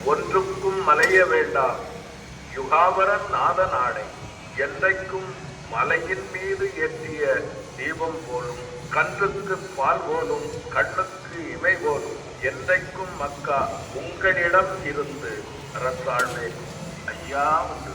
ஒன்றுக்கும் மலைய வேண்டாம் யுகாவரன் நாத நாடை என்றைக்கும் மலையின் மீது ஏற்றிய தீபம் போலும் கன்றுக்கு பால் போலும் கண்ணுக்கு இமை போலும் என்றைக்கும் மக்கா உங்களிடம் இருந்து அரசாழ்வேன் ஐயா உண்டு.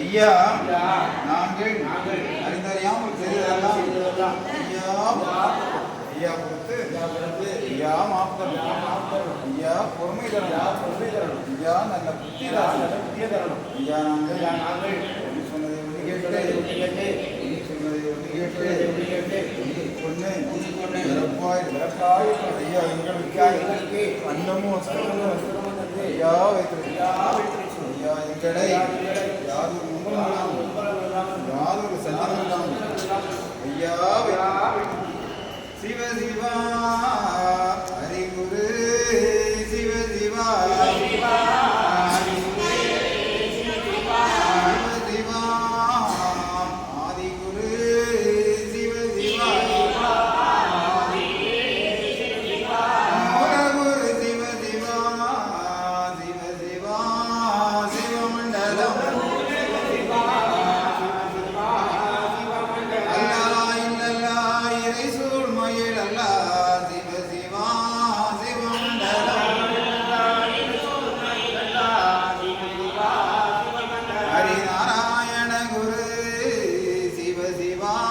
ஐயா நாங்கள் அறிந்தறியாமல் செய்ததெல்லாம் ஐயா ஐயா பொறுத்து ஐயா மாப்தம் ஐயா பொறுமை தரணும். ஐயா நல்ல புத்தி தரணும். ஐயா நாங்கள் நாங்கள் சொன்னதை ஒன்று கேட்டு நீ சொன்னதை ஒன்று கேட்டு பொண்ணு பிறப்பாய் பிறப்பாய் ஐயா எங்களுக்கு அன்னமும் வஸ்திரமும் ஐயா வைத்திருக்கிறேன் ஐயா எங்களை யாதொரு முன்பலாம் யாதொரு சஞ்சலம் ஐயா. சிவ சிவா. சிவ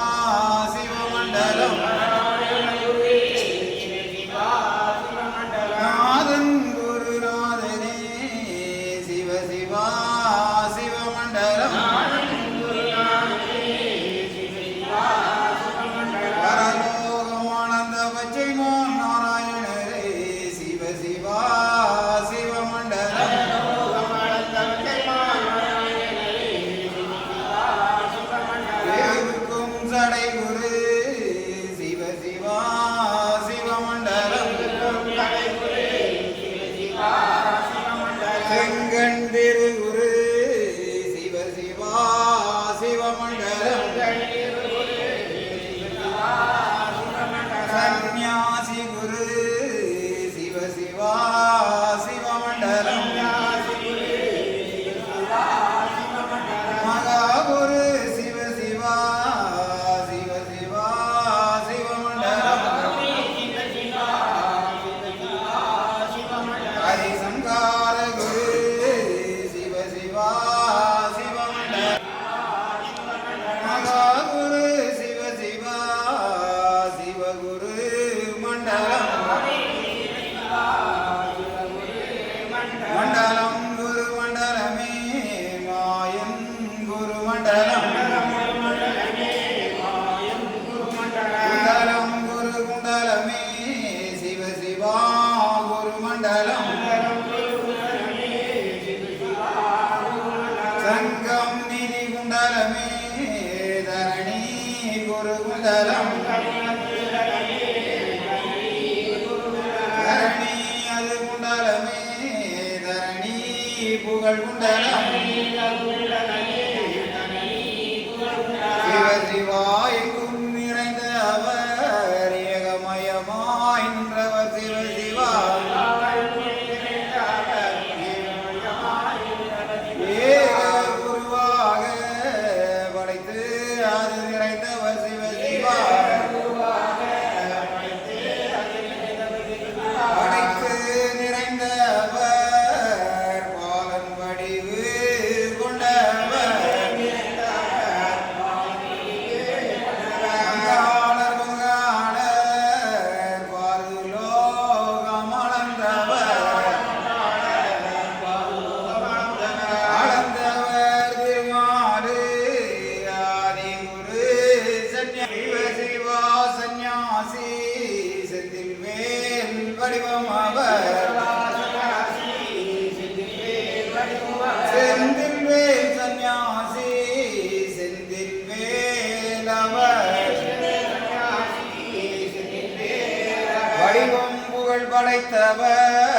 புகழ் குண்டலம் வடிவம் புகழ் படைத்தவர்.